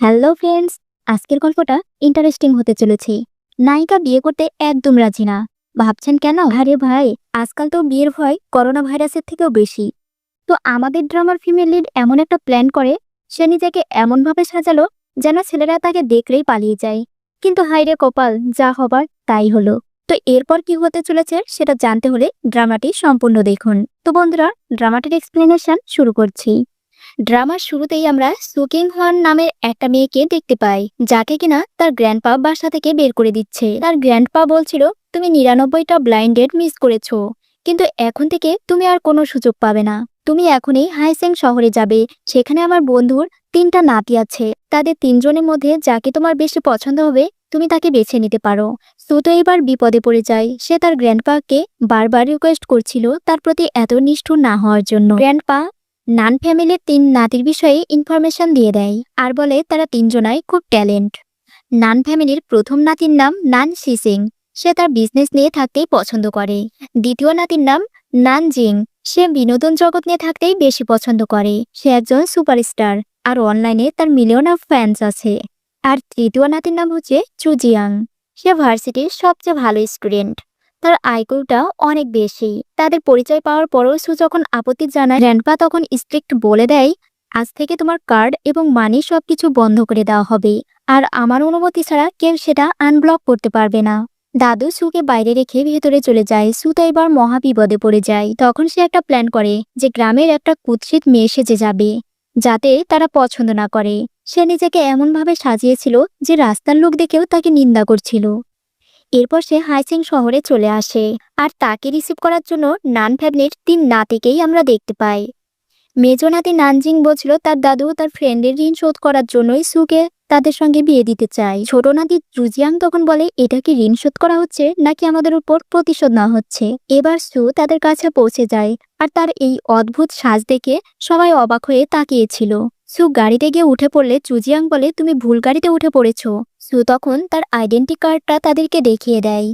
Hello friends, আজকের গল্পটা interesting হতে চলেছে। নায়িকা বিয়ে করতে একদম রাজি না। ভাবছেন কেন? আরে ভাই, আজকাল তো বিয়ের ভয় করোনা ভাইরাসের থেকেও বেশি। তো আমাদের ড্রামার ফিমেল লিড এমন একটা প্ল্যান করে, সে নিজেকে এমনভাবে সাজালো যেন ছেলেরা তাকে দেখলেই পালিয়ে যায়। কিন্তু হাইরে কপাল, যা হবার তাই হলো। তো এরপর কি হতে চলেছে সেটা জানতে হলে ড্রামাটি সম্পূর্ণ দেখুন। তো বন্ধুরা, ড্রামাটির এক্সপ্লেনেশন শুরু করছি। ড্রামার শুরুতেই আমরা সুকিং হন নামের একটা মেয়েকে দেখতে পাই, যাকে কিনা তার গ্র্যান্ডপা বাসা থেকে বের করে দিচ্ছে। তার গ্র্যান্ডপা বলছিল, তুমি নিরানব্বইটা ব্লাইন্ডেড মিস করেছ, কিন্তু এখন থেকে তুমি আর কোনো সুযোগ পাবে না। তুমি এখনই হাইসেং শহরে যাবে, সেখানে আমার বন্ধুর তিনটা নাতি আছে। তাদের তিনজনের মধ্যে যাকে তোমার বেশি পছন্দ হবে, তুমি তাকে বেছে নিতে পারো। সুতো এবার বিপদে পড়ে যায়। সে তার গ্র্যান্ডপাকে বারবার রিকোয়েস্ট করছিল তার প্রতি এত নিষ্ঠুর না হওয়ার জন্য। গ্র্যান্ডপা নান ফ্যামিলির তিন নাতির বিষয়ে ইনফরমেশন দিয়ে দেয়, আর বলে তারা তিনজনাই খুব ট্যালেন্ট নান ফ্যামিলির প্রথম নাতির নাম নান সিসিং, সে তার বিজনেস নিয়ে থাকতেই পছন্দ করে। দ্বিতীয় নাতির নাম নান জিং, সে বিনোদন জগৎ নিয়ে থাকতেই বেশি পছন্দ করে। সে একজন সুপারস্টার আর অনলাইনে তার মিলিয়ন অফ ফ্যান্স আছে। আর তৃতীয় নাতির নাম হচ্ছে চুজিয়াং সে ভার্সিটির সবচেয়ে ভালো স্টুডেন্ট তার আইকিউটা অনেক বেশি। তাদের পরিচয় পাওয়ার পরও সু যখন আপত্তি জানায়, র্যান্ডপা তখন স্ট্রিক্ট বলে দেয়, আজ থেকে তোমার কার্ড এবং মানি সবকিছু বন্ধ করে দেওয়া হবে। আর আমার অনুমতি ছাড়া কেউ সেটা আনব্লক করতে পারবে না। দাদু সুকে বাইরে রেখে ভেতরে চলে যায়। সু তো এবার মহা বিপদে পড়ে যায়। তখন সে একটা প্ল্যান করে যে গ্রামের একটা কুৎসিত মেয়ে সেজে যাবে, যাতে তারা পছন্দ না করে। সে নিজেকে এমনভাবে সাজিয়েছিল যে রাস্তার লোক দেখেও তাকে নিন্দা করছিল। এরপর সে হাইসিং শহরে চলে আসে আর তাকে রিসিভ করার জন্য নান ফ্যামিলির তিন নাতিকেই আমরা দেখতে পাই। মেজো নাতি নানজিং বলছিল তার দাদু তার ফ্রেন্ডের ঋণ শোধ করার জন্যই সুকে তাদের সঙ্গে বিয়ে দিতে চায়। ছোট নাতি রুজিয়াং তখন বলে, এটা কি ঋণ শোধ করা হচ্ছে নাকি আমাদের উপর প্রতিশোধ না হচ্ছে? এবার সু তাদের কাছে পৌঁছে যায় আর তার এই অদ্ভুত সাজ দেখে সবাই অবাক হয়ে তাকিয়েছিল সু গাড়িতে গিয়ে উঠে পড়লে চুজিয়াং বলে, তুমি ভুল গাড়িতে উঠে পড়েছো। সু তখন তার আইডেন্টি কার্ডটা তাদেরকে দেখিয়ে দেয়।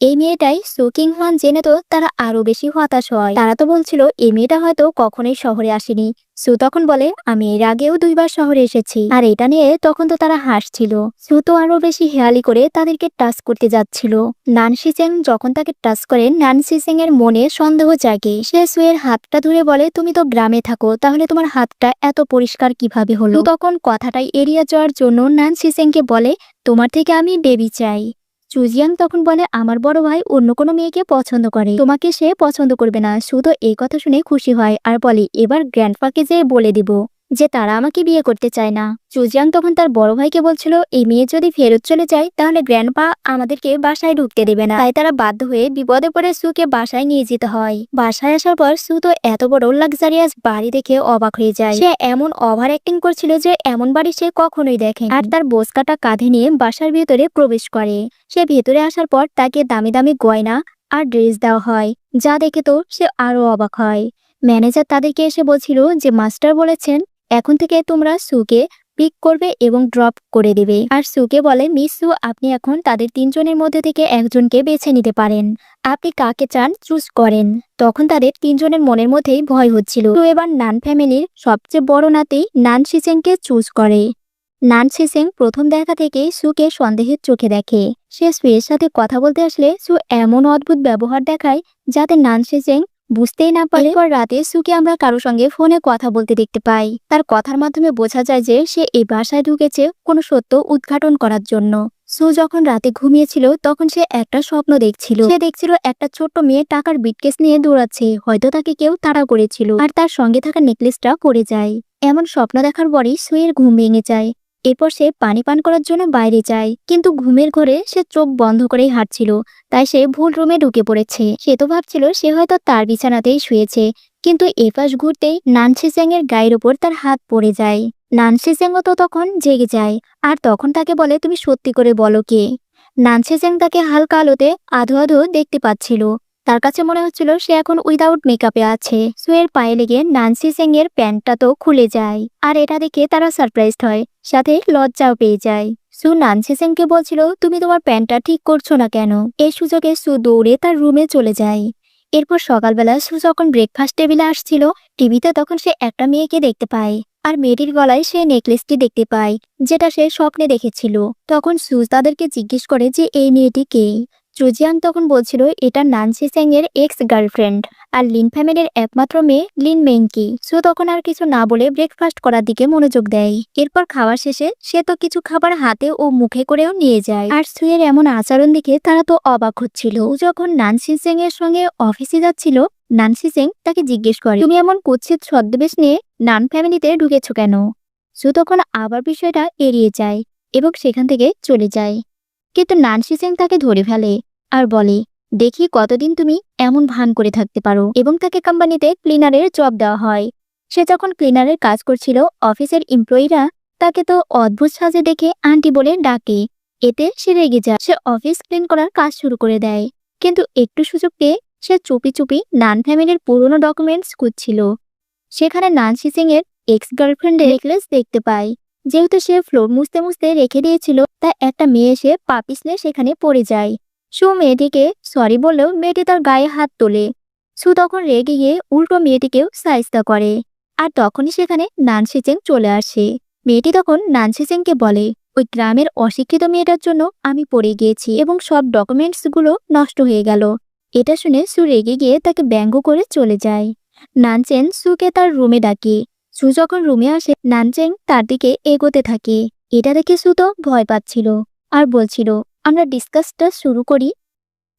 এই মেয়েটাই সুকিং হওয়ান জেনে তো তারা আরও বেশি হতাশ হয়। তারা তো বলছিল, এই মেয়েটা হয়তো কখনোই শহরে আসেনি। সু তখন বলে, আমি এর আগেও দুইবার শহরে এসেছি। আর এটা নিয়ে তখন তো তারা হাসছিল। সু তো আরও বেশি হেয়ালি করে তাদেরকে টাচ করতে যাচ্ছিল। নানসি সেং যখন তাকে টাচ করে, নানসি সেং এর মনে সন্দেহ জাগে। সে সুয়ের হাতটা ধরে বলে, তুমি তো গ্রামে থাকো, তাহলে তোমার হাতটা এত পরিষ্কার কীভাবে হলো? তখন কথাটাই এড়িয়ে যাওয়ার জন্য নানসি সেংকে বলে, তোমার থেকে আমি বেবি চাই। চুজিয়াং তখন বলে, আমার বড় ভাই অন্য কোনো মেয়েকে পছন্দ করে। তোমাকে সে পছন্দ করবে না। শুধু এই কথা শুনে খুশি হয়। আর বলে, এবার গ্র্যান্ডফাকে যেয়ে বলে দিব। যে তারা আমাকে বিয়ে করতে চায় না। চুজিয়াং তখন তার বড় ভাইকে বলছিল, এই মেয়ে যদি ফেরত চলে যায়, তাহলে গ্র্যান্ডপা আমাদেরকে বাসায় ঢুকতে দেবে না। তাই তারা বাধ্য হয়ে বিপদে পড়ে সুকে বাসায় নিয়ে যেতে হয়। বাসায় আসার পর সু তো এত বড় লাক্সারিয়াস বাড়ি দেখে অবাক হয়ে যায়। সে এমন ওভার অ্যাক্টিং করছিল যে এমন বাড়ি সে কখনোই দেখে আর তার বোসকাটা কাঁধে নিয়ে বাসার ভেতরে প্রবেশ করে। সে ভেতরে আসার পর তাকে দামি দামি গয়না আর ড্রেস দেওয়া হয়, যা দেখে তো সে আরও অবাক হয়। ম্যানেজার তাদেরকে এসে বলছিল যে, মাস্টার বলেছেন এখন থেকে তোমরা সুকে পিক করবে এবং ড্রপ করে দেবে। আর সুকে বলে, মিস সু, আপনি এখন তাদের তিনজনের মধ্যে থেকে একজনকে বেছে নিতে পারেন। আপনি কাকে চান চুজ করেন। তখন তাদের তিনজনের মনের মধ্যেই ভয় হচ্ছিল। তো এবার নান ফ্যামিলির সবচেয়ে বড় নাতি নান সিসেংকে চুজ করে। নান সিসেং প্রথম দেখা থেকেই সুকে সন্দেহের চোখে দেখে। সে সুয়ের সাথে কথা বলতে আসলে সু এমন অদ্ভুত ব্যবহার দেখায় যাতে নান সিসেং বুঝতেই না পারে পর রাতে সুকে আমরা কারও সঙ্গে ফোনে কথা বলতে দেখতে পাই। তার কথার মাধ্যমে বোঝা যায় যে সে এই বাসায় ঢুকেছে কোনো সত্য উদ্ঘাটন করার জন্য। সু যখন রাতে ঘুমিয়েছিল, তখন সে একটা স্বপ্ন দেখছিল। সে দেখছিল একটা ছোট্ট মেয়ে টাকার বিটকেস নিয়ে দৌড়াচ্ছে। হয়তো তাকে কেউ তাড়া করেছিল। আর তার সঙ্গে থাকা নেকলেসটা পড়ে যায়। এমন স্বপ্ন দেখার পরই সুয়ের ঘুম ভেঙে যায়। এরপর সে পানি পান করার জন্য বাইরে যায়। কিন্তু ঘুমের ঘরে সে চোখ বন্ধ করেই হাঁটছিল। তাই সে ভুল রুমে ঢুকে পড়েছে। সে তো ভাবছিল সে হয়তো তার বিছানাতেই শুয়েছে। কিন্তু এপাশ ঘুরতেই নানসি চ্যাং এর গায়ের ওপর তার হাত পড়ে যায়। নানসি চ্যাংও তো তখন জেগে যায়। আর তখন তাকে বলে, তুমি সত্যি করে বলো কে? নানসি চ্যাং তাকে হালকা আলোতে আধো আধো দেখতে পাচ্ছিল। তার কাছে মনে হচ্ছিল সে এখন উইদাউট মেকআপে আছে। সুয়ের পায়ে লেগে নানসি এর প্যান্টটা তো খুলে যায়। আর এটা দেখে তারা সারপ্রাইজড হয়। সাথে লজ্জাও পেয়ে যায়। সু নানসি সেংকে বলছিল, তুমি তোমার প্যান্টটা ঠিক করছ না কেন? এই সুযোগে সু দৌড়ে তার রুমে চলে যায়। এরপর সকালবেলা সু যখন ব্রেকফাস্ট টেবিলে আসছিল, টিভিতে তখন সে একটা মেয়েকে দেখতে পায় আর মেয়েটির গলায় সে নেকলেসটি দেখতে পায়, যেটা সে স্বপ্নে দেখেছিল। তখন সুজ তাদেরকে জিজ্ঞেস করে যে, এই মেয়েটি কে? জুজিয়ান তখন বলছিল, এটা নানসি সেং এর এক্স গার্লফ্রেন্ড আর লিন ফ্যামিলির একমাত্র মেয়ে লিন মেইনকি সো তখন আর কিছু না বলে ব্রেকফাস্ট করার দিকে মনোযোগ দেয়। এরপর খাওয়া শেষে সে তো কিছু খাবার হাতে ও মুখে করেও নিয়ে যায়। আর সুয়ের এমন আচরণ দেখে তারা তো অবাক হচ্ছিল। যখন নানসি সেং এর সঙ্গে অফিসে যাচ্ছিল, নানসি সেং তাকে জিজ্ঞেস করে, তুমি এমন কুৎসিত ছদ্মবেশ নিয়ে নান ফ্যামিলিতে ঢুকেছ কেন? সু তখন আবার বিষয়টা এড়িয়ে যায় এবং সেখান থেকে চলে যায়। কিন্তু নানসি সেং তাকে ধরে ফেলে আর বলে, দেখি কতদিন তুমি এমন ভান করে থাকতে পারো। এবং তাকে কোম্পানিতে ক্লিনারের জব দেওয়া হয়। সে যখন ক্লিনারের কাজ করছিল, অফিসের এমপ্লয়িরা তাকে তো অদ্ভুত সাজে দেখে আন্টি বলে ডাকে। এতে সে রেগে যায়। সে অফিস ক্লিন করার কাজ শুরু করে দেয়। কিন্তু একটু সুযোগ পেয়ে সে চুপি চুপি নান ফ্যামিলির পুরনো ডকুমেন্টস খুঁজছিল। সেখানে নানসি সিং এর এক্স গার্লফ্রেন্ডের নেকলেস দেখতে পায়। যেহেতু সে ফ্লোর মুছতে মুছতে রেখে দিয়েছিল, তা একটা মেয়ে এসে পা পিছলে সেখানে পড়ে যায়। সু মেয়েটিকে সরি বললেও মেয়েটি তার গায়ে হাত তোলে। সু তখন রেগে গিয়ে উল্টো মেয়েটিকেও সাইজতা করে। আর তখনই সেখানে নানসি চেং চলে আসে। মেয়েটি তখন নানসি চেংকে বলে, ওই গ্রামের অশিক্ষিত মেয়েটার জন্য আমি পড়ে গিয়েছি এবং সব ডকুমেন্টসগুলো নষ্ট হয়ে গেল এটা শুনে সু রেগে গিয়ে তাকে ব্যঙ্গ করে চলে যায়। নানচেন সুকে তার রুমে ডাকে। সু যখন রুমে আসে, নানচেং তার দিকে এগোতে থাকে। এটা দেখে সু তো ভয় পাচ্ছিল আর বলছিল, আমরা ডিসকাসটা শুরু করি?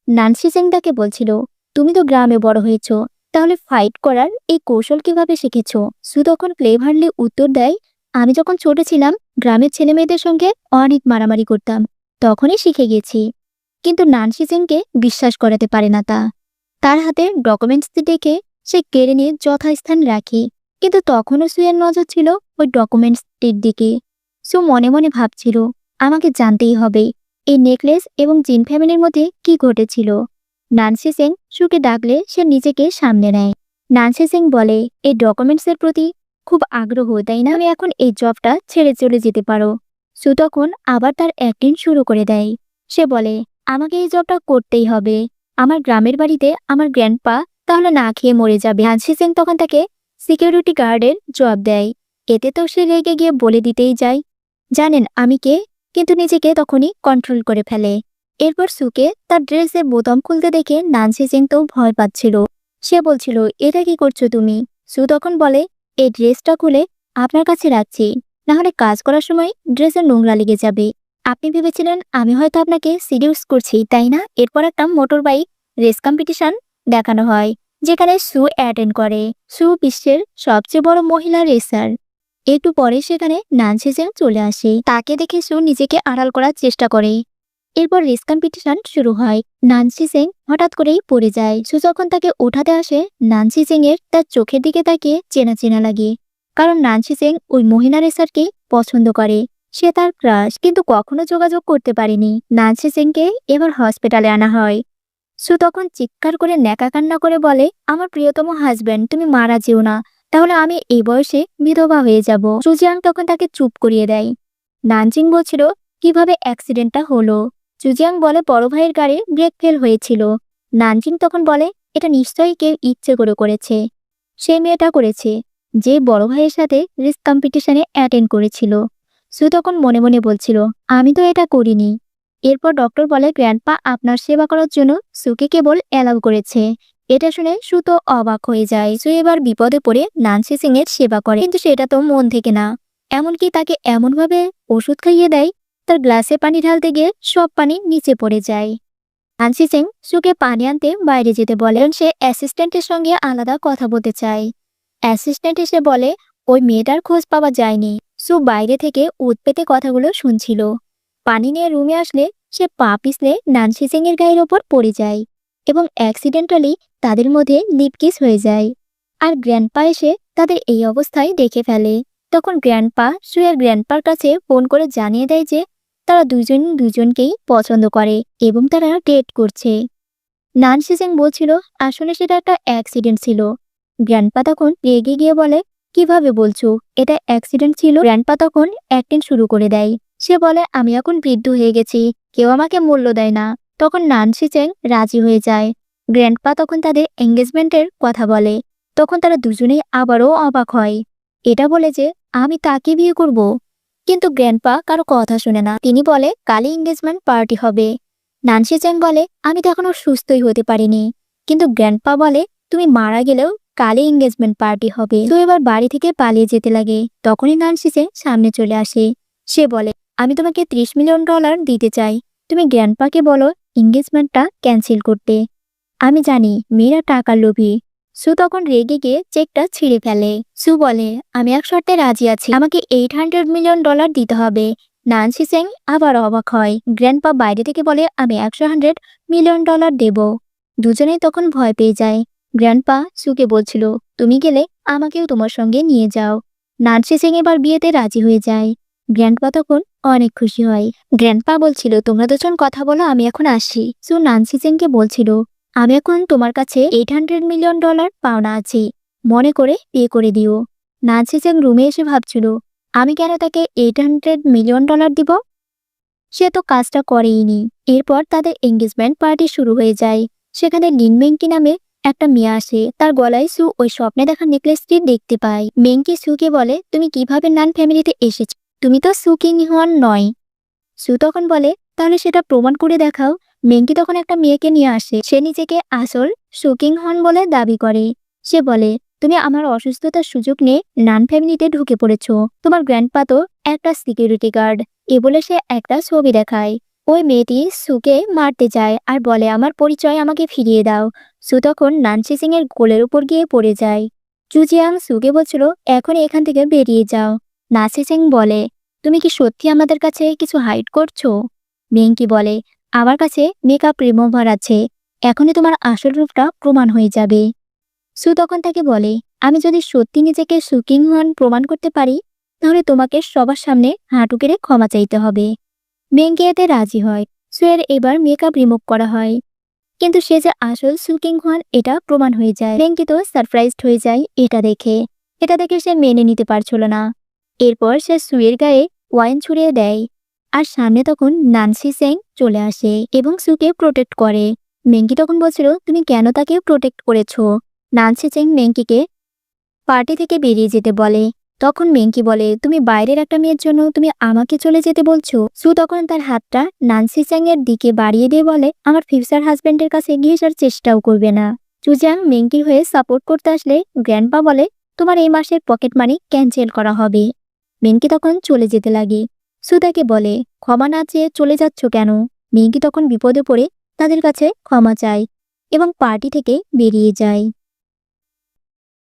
নানসি সেং তাকে বলছিল, তুমি তো গ্রামে বড় হয়েছ, তাহলে ফাইট করার এই কৌশল কীভাবে শিখেছ? সু তখন ক্লেভারলি উত্তর দেয়, আমি যখন ছোট ছিলাম, গ্রামের ছেলে মেয়েদের সঙ্গে অনেক মারামারি করতাম, তখনই শিখে গেছি। কিন্তু নানসি সেংকে বিশ্বাস করাতে পারে না তা। তার হাতে ডকুমেন্টস দেখে সে কেড়ে নিয়ে যথাস্থান রাখে। কিন্তু তখনও সুয়ের নজর ছিল ওই ডকুমেন্টসটির দিকে। সু মনে মনে ভাবছিল, আমাকে জানতেই হবে, এই নেকলেস এবং জিন ফ্যামিলির মধ্যে কি ঘটেছিল? নানসি সিং সুকে ডাকলে সে নিজেকে সামনে নেয়। নানসি সিং বলে, এই ডকুমেন্টসের প্রতি খুব আগ্রহ, তাই না? আমি এখন এই জবটা ছেড়ে চলে যেতে পারো। সু তখন আবার তার অ্যাক্টিং শুরু করে দেয়। সে বলে, আমাকে এই জবটা করতেই হবে। আমার গ্রামের বাড়িতে আমার গ্র্যান্ডপা তাহলে না খেয়ে মরে যাবে। নানসি সিং তখন তাকে সিকিউরিটি গার্ডের জবাব দেয়। এতে তো সে রেগে গিয়ে বলে দিতেই যায়। জানেন আমি কে, কিন্তু নিজেকে তখনই কন্ট্রোল করে ফেলে। এরপর সুকে তার ড্রেসের বোতাম খুলতে দেখে নানসি তো ভয় পাচ্ছিল। সে বলছিল, এটা কি করছ তুমি? সু তখন বলে, এই ড্রেসটা খুলে আপনার কাছে রাখছি। নাহলে কাজ করার সময় ড্রেসের নোংরা লেগে যাবে। আপনি ভেবেছিলেন আমি হয়তো আপনাকে সিডিউস করছি, তাই না? এরপর একটা মোটর বাইক রেস কম্পিটিশন দেখানো হয়। যেখানে সু অ্যাটেন্ড করে। সু বিশ্বের সবচেয়ে বড় মহিলা রেসার। একটু পরে সেখানে নানসি সেং চলে আসে। তাকে দেখে সু নিজেকে আড়াল করার চেষ্টা করে। এরপর রেস কম্পিটিশন শুরু হয়। নানসি সিং হঠাৎ করেই পড়ে যায়। সু যখন তাকে উঠাতে আসে, নানসি সেং এর তার চোখের দিকে তাকিয়ে চেনা চেনা লাগে। কারণ নানসি সিং ওই মহিলা রেসারকে পছন্দ করে। সে তার ক্রাশ কিন্তু কখনো যোগাযোগ করতে পারেনি। নানসি সেংকে এবার হসপিটালে আনা হয়। সু তখন চিৎকার করে ন্যাকা কান্না করে বলে, আমার প্রিয়তম হাজব্যান্ড তুমি মারা যেও না। তাহলে আমি এই বয়সে বিধবা হয়ে যাব। সুজিয়াং তখন তাকে চুপ করিয়ে দেয়। নানজিং বলছিল, কীভাবে অ্যাক্সিডেন্টটা হলো? চুজিয়াং বলে, বড় ভাইয়ের গাড়ি ব্রেক ফেল হয়েছিল। নানজিং তখন বলে, এটা নিশ্চয়ই কেউ ইচ্ছে করে করেছে। সে মেয়েটা করেছে, যে বড় ভাইয়ের সাথে রিস্ক কম্পিটিশনে অ্যাটেন্ড করেছিল। সু তখন মনে মনে বলছিল, আমি তো এটা করিনি। এরপর ডক্টর বলে, গ্র্যান্ডপা, আপনার সেবা করার জন্য সুকে কেবল অ্যালাউ করেছে। এটা শুনে সু তো অবাক হয়ে যায়। সু এবার বিপদে পড়ে নানসি সিং এর সেবা করে। কিন্তু সেটা তো মন থেকে না। এমনকি তাকে এমনভাবে ওষুধ খাইয়ে দেয়, তার গ্লাসে পানি ঢালতে গিয়ে সব পানি নিচে পড়ে যায়। নানসি সিং সুকে পানি আনতে বাইরে যেতে বলেন সে অ্যাসিস্ট্যান্টের সঙ্গে আলাদা কথা বলতে চায়। অ্যাসিস্ট্যান্ট এসে বলে, ওই মেয়েটার খোঁজ পাওয়া যায়নি। সু বাইরে থেকে উৎপেতে কথাগুলো শুনছিল। পানি নিয়ে রুমে আসলে সে পা পিছলে নানসি সিং এর গায়ের ওপর পড়ে যায় এবং অ্যাক্সিডেন্টালি তাদের মধ্যে লিপকিস হয়ে যায়। আর গ্র্যান্ডপা এসে তাদের এই অবস্থায় দেখে ফেলে। তখন গ্র্যান্ডপা সুয়ের গ্র্যান্ডপার কাছে ফোন করে জানিয়ে দেয় যে, তারা দুজন দুজনকেই পছন্দ করে এবং তারা ডেট করছে। নানসি সিং বলছিল, আসলে সেটা একটা অ্যাক্সিডেন্ট ছিল। গ্র্যান্ডপা তখন রেগে গিয়ে বলে, কীভাবে বলছো? এটা অ্যাক্সিডেন্ট ছিল? গ্র্যান্ডপা তখন অ্যাক্টিং শুরু করে দেয়। সে বলে, আমি এখন বৃদ্ধ হয়ে গেছি। কেউ আমাকে মূল্য দেয় না। তখন নানসি চেং রাজি হয়ে যায়। গ্র্যান্ডপা তখন তাদের এঙ্গেজমেন্টের কথা বলে। তখন তারা দুজনেই আবারও অবাক হয়। এটা বলে যে, আমি তাকে বিয়ে করব। কিন্তু গ্র্যান্ডপা কারও কথা শুনে না। তিনি বলে, কালই এঙ্গেজমেন্ট পার্টি হবে। নানসি চ্যাং বলে, আমি তো এখনও সুস্থই হতে পারিনি। কিন্তু গ্র্যান্ডপা বলে, তুমি মারা গেলেও কালই এঙ্গেজমেন্ট পার্টি হবে। তো এবার বাড়ি থেকে পালিয়ে যেতে লাগে। তখনই নানসি চ্যাং সামনে চলে আসে। সে বলে, আমি তোমাকে ত্রিশ মিলিয়ন ডলার দিতে চাই। তুমি গ্র্যান্ডপাকে বলো এঙ্গেজমেন্টটা ক্যান্সেল করতে। আমি জানি, মেয়েরা টাকার লোভী। সু তখন রেগে গিয়ে চেকটা ছিঁড়ে ফেলে। সু বলে, আমি এক শর্তে রাজি আছি। আমাকে এইট হান্ড্রেড মিলিয়ন ডলার দিতে হবে। নানসি সেং আবার অবাক হয়। গ্র্যান্ডপা বাইরে থেকে বলে, আমি একশো হান্ড্রেড মিলিয়ন ডলার দেব। দুজনেই তখন ভয় পেয়ে যায়। গ্র্যান্ডপা সুকে বলছিল, তুমি গেলে আমাকেও তোমার সঙ্গে নিয়ে যাও। নানসি সিং এবার বিয়েতে রাজি হয়ে যায়। গ্র্যান্ডপা তখন অনেক খুশি হয়। গ্র্যান্ডপা বলছিল, তোমরা দুজন কথা বলো, আমি এখন আসি সু নানসি সিংকে বলছিল, আমি এখন তোমার কাছে এইট হান্ড্রেড মিলিয়ন ডলার পাওনা আছি। মনে করে পে করে দিও। নানসি সিং রুমে এসে ভাবছিল, আমি কেন তাকে এইট হান্ড্রেড মিলিয়ন ডলার দিব? সে তো কাজটা করেইনি। এরপর তাদের এঙ্গেজমেন্ট পার্টি শুরু হয়ে যায়। সেখানে লিন মেঙ্কি নামে একটা মেয়ে আসে। তার গলায় সু ওই স্বপ্নে দেখা নেকলেসটি দেখতে পায়। মেঙ্কি সুকে বলে, তুমি কীভাবে নান ফ্যামিলিতে এসেছ তুমি তো সুকিং হন নয়। সু তখন বলে, তাহলে সেটা প্রমাণ করে দেখাও। মেঙ্কি তখন একটা মেয়েকে নিয়ে আসে। সে নিজেকে আসল সুকিং হন বলে দাবি করে। সে বলে, তুমি আমার অসুস্থতার সুযোগ নিয়ে নান ফ্যামিলিতে ঢুকে পড়েছ। তোমার গ্র্যান্ডপা তো একটা সিকিউরিটি গার্ড। এ বলে সে একটা ছবি দেখায়। ওই মেয়েটি সুকে মারতে যায় আর বলে, আমার পরিচয় আমাকে ফিরিয়ে দাও। সু তখন নানসি সিং এর কোলের উপর গিয়ে পড়ে যায়। চুজিয়াং সুকে বলছিল, এখন এখান থেকে বেরিয়ে যাও। নাসি সিং বলে, তুমি কি সত্যি আমাদের কাছে কিছু হাইড করছ? মেঙ্কি বলে, আমার কাছে মেকআপ রিমুভার আছে, এখনই তোমার আসল রূপটা প্রমাণ হয়ে যাবে। সু তখন তাকে বলে, আমি যদি সত্যি নিজেকে সুকিং হন প্রমাণ করতে পারি, তাহলে তোমাকে সবার সামনে হাঁটু কেড়ে ক্ষমা চাইতে হবে। মেঙ্কি এতে রাজি হয়, সুয়ের এবার মেকআপ রিমুভ করা হয়। কিন্তু সে যে আসল সুকিং হন, এটা প্রমাণ হয়ে যায়। মেঙ্কি তো সারপ্রাইজড হয়ে যায় এটা দেখে। এটা দেখে সে মেনে নিতে পারছিল না। এরপর সে সুয়ের গায়ে ওয়াইন ছুড়িয়ে দেয়। আর সামনে তখন নানসি সেং চলে আসে এবং সুকে প্রোটেক্ট করে। মেঙ্কি তখন বলছিল, তুমি কেন তাকে প্রোটেক্ট করেছ? নানসি চেং মেঙ্কিকে পার্টি থেকে বেরিয়ে যেতে বলে। তখন মেঙ্কি বলে, তুমি বাইরের একটা মেয়ের জন্য তুমি আমাকে চলে যেতে বলছো? সু তখন তার হাতটা নানসি চ্যাং এর দিকে বাড়িয়ে দিয়ে বলে, আমার ফিউচার হাজব্যান্ডের কাছে এগিয়ে আসার চেষ্টাও করবে না। চুজাং মেঙ্কির হয়ে সাপোর্ট করতে আসলে গ্র্যান্ডপা বলে, তোমার এই মাসের পকেট মানি ক্যান্সেল করা হবে। মেঙ্কি তখন চলে যেতে লাগে। সুদাকে বলে, ক্ষমা না চেয়ে চলে যাচ্ছ কেন? মেঙ্কি তখন বিপদে পড়ে তাদের কাছে ক্ষমা চায় এবং পার্টি থেকে বেরিয়ে যায়।